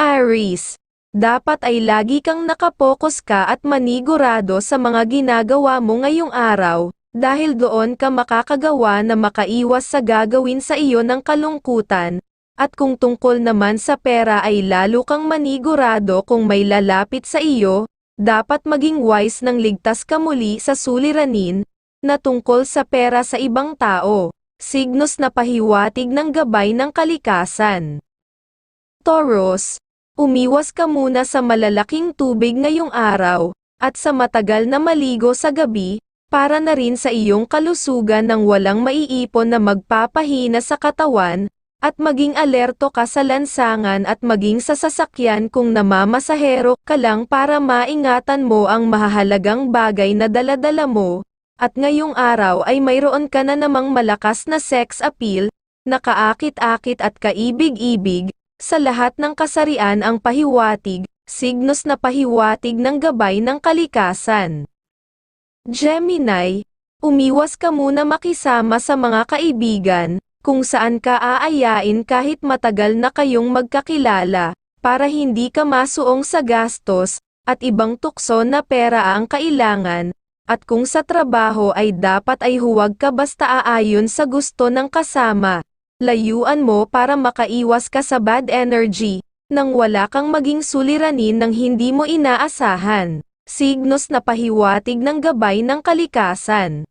Aries, dapat ay lagi kang nakapokus ka at manigurado sa mga ginagawa mo ngayong araw, dahil doon ka makakagawa na makaiwas sa gagawin sa iyo ng kalungkutan, at kung tungkol naman sa pera ay lalo kang manigurado kung may lalapit sa iyo, dapat maging wise nang ligtas ka muli sa suliranin, na tungkol sa pera sa ibang tao, signos na pahiwatig ng gabay ng kalikasan. Taurus, umiwas ka muna sa malalaking tubig ngayong araw, at sa matagal na maligo sa gabi, para na rin sa iyong kalusugan ng walang maiipon na magpapahina sa katawan, at maging alerto ka sa lansangan at maging sa sasakyan kung namamasahero ka lang para maingatan mo ang mahahalagang bagay na daladala mo, at ngayong araw ay mayroon ka na namang malakas na sex appeal, na kaakit-akit at kaibig-ibig, sa lahat ng kasarian ang pahiwatig, signos na pahiwatig ng gabay ng kalikasan. Gemini, umiwas ka muna makisama sa mga kaibigan, kung saan ka aayain kahit matagal na kayong magkakilala, para hindi ka masuong sa gastos, at ibang tukso na pera ang kailangan, at kung sa trabaho ay dapat ay huwag ka basta aayon sa gusto ng kasama, layuan mo para makaiwas ka sa bad energy, nang wala kang maging suliranin ng hindi mo inaasahan, signos na pahiwatig ng gabay ng kalikasan.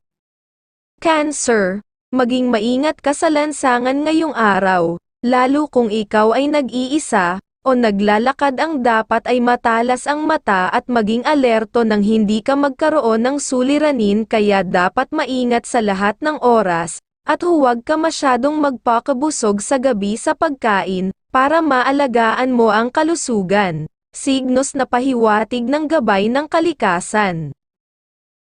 Cancer, maging maingat ka sa lansangan ngayong araw, lalo kung ikaw ay nag-iisa, o naglalakad ang dapat ay matalas ang mata at maging alerto nang hindi ka magkaroon ng suliranin kaya dapat maingat sa lahat ng oras, at huwag ka masyadong magpakabusog sa gabi sa pagkain, para maalagaan mo ang kalusugan. Signos na pahiwatig ng gabay ng kalikasan.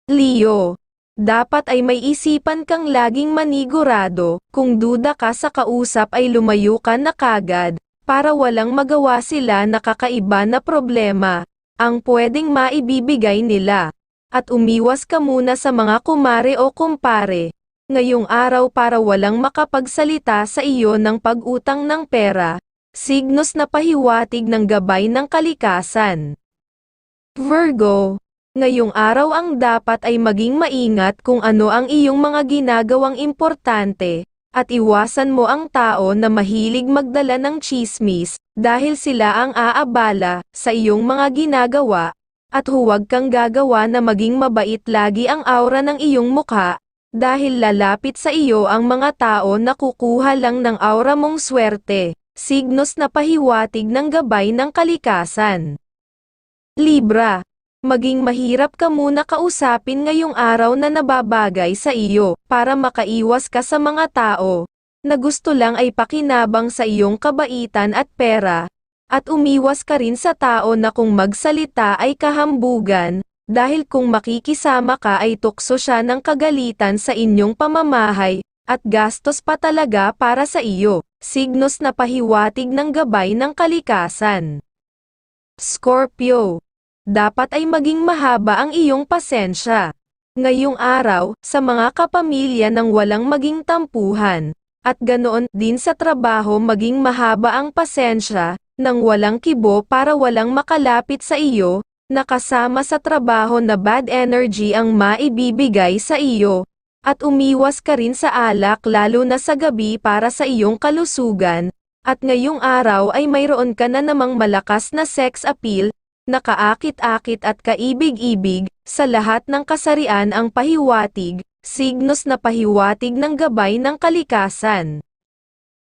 Leo, dapat ay may isipan kang laging manigurado, kung duda ka sa kausap ay lumayo ka na kagad, para walang magawa sila na kakaiba na problema, ang pwedeng maibibigay nila. At umiwas ka muna sa mga kumare o kumpare, ngayong araw para walang makapagsalita sa iyo ng pag-utang ng pera, signos na pahiwatig ng gabay ng kalikasan. Virgo, ngayong araw ang dapat ay maging maingat kung ano ang iyong mga ginagawang importante, at iwasan mo ang tao na mahilig magdala ng chismis, dahil sila ang aabala sa iyong mga ginagawa, at huwag kang gagawa na maging mabait lagi ang aura ng iyong mukha, dahil lalapit sa iyo ang mga tao na kukuha lang ng aura mong swerte, signos na pahiwatig ng gabay ng kalikasan. Libra, maging mahirap ka muna kausapin ngayong araw na nababagay sa iyo, para makaiwas ka sa mga tao, na gusto lang ay pakinabang sa iyong kabaitan at pera, at umiwas ka rin sa tao na kung magsalita ay kahambugan, dahil kung makikisama ka ay tukso siya ng kagalitan sa inyong pamamahay, at gastos pa talaga para sa iyo, signos na pahiwatig ng gabay ng kalikasan. Scorpio, dapat ay maging mahaba ang iyong pasensya. Ngayong araw, sa mga kapamilya nang walang maging tampuhan, at ganoon din sa trabaho maging mahaba ang pasensya, nang walang kibo para walang makalapit sa iyo, nakasama sa trabaho na bad energy ang maibibigay sa iyo, at umiwas ka rin sa alak lalo na sa gabi para sa iyong kalusugan, at ngayong araw ay mayroon ka na namang malakas na sex appeal, nakaakit-akit at kaibig-ibig, sa lahat ng kasarian ang pahiwatig, signos na pahiwatig ng gabay ng kalikasan.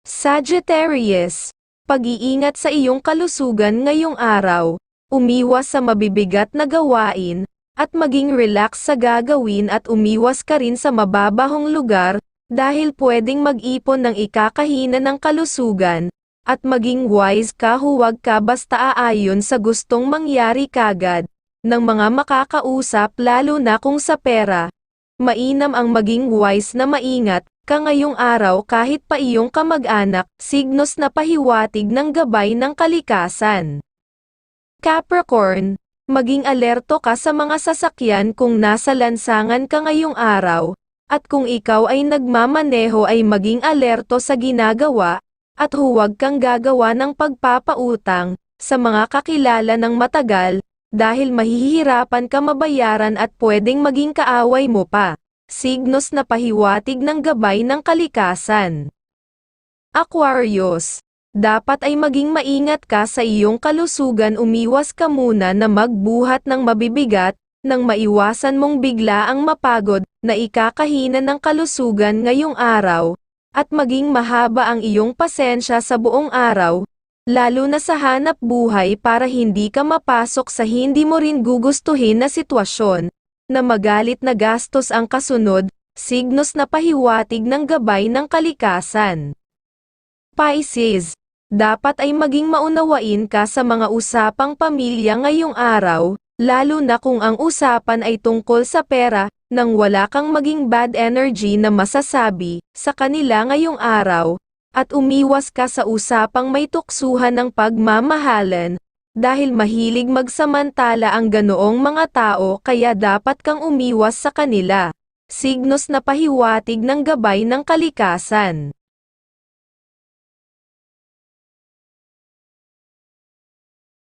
Sagittarius, pag-iingat sa iyong kalusugan ngayong araw, umiwas sa mabibigat na gawain, at maging relax sa gagawin at umiwas ka rin sa mababahong lugar, dahil pwedeng mag-ipon ng ikakahina ng kalusugan, at maging wise ka huwag ka basta aayon sa gustong mangyari kagad, ng mga makakausap lalo na kung sa pera. Mainam ang maging wise na maingat, ka ngayong araw kahit pa iyong kamag-anak, signos na pahiwatig ng gabay ng kalikasan. Capricorn, maging alerto ka sa mga sasakyan kung nasa lansangan ka ngayong araw, at kung ikaw ay nagmamaneho ay maging alerto sa ginagawa, at huwag kang gagawa ng pagpapautang, sa mga kakilala ng matagal, dahil mahihirapan ka mabayaran at pwedeng maging kaaway mo pa. Signos na pahiwatig ng gabay ng kalikasan. Aquarius, dapat ay maging maingat ka sa iyong kalusugan umiwas ka muna na magbuhat ng mabibigat, nang maiwasan mong bigla ang mapagod, na ikakahina ng kalusugan ngayong araw, at maging mahaba ang iyong pasensya sa buong araw, lalo na sa hanap buhay para hindi ka mapasok sa hindi mo rin gugustuhin na sitwasyon, na magalit na gastos ang kasunod, signos na pahiwatig ng gabay ng kalikasan. Pisces, dapat ay maging maunawain ka sa mga usapang pamilya ngayong araw, lalo na kung ang usapan ay tungkol sa pera, nang wala kang maging bad energy na masasabi sa kanila ngayong araw, at umiwas ka sa usapang may tuksuhan ng pagmamahalan, dahil mahilig magsamantala ang ganoong mga tao kaya dapat kang umiwas sa kanila. Signos na pahiwatig ng gabay ng kalikasan.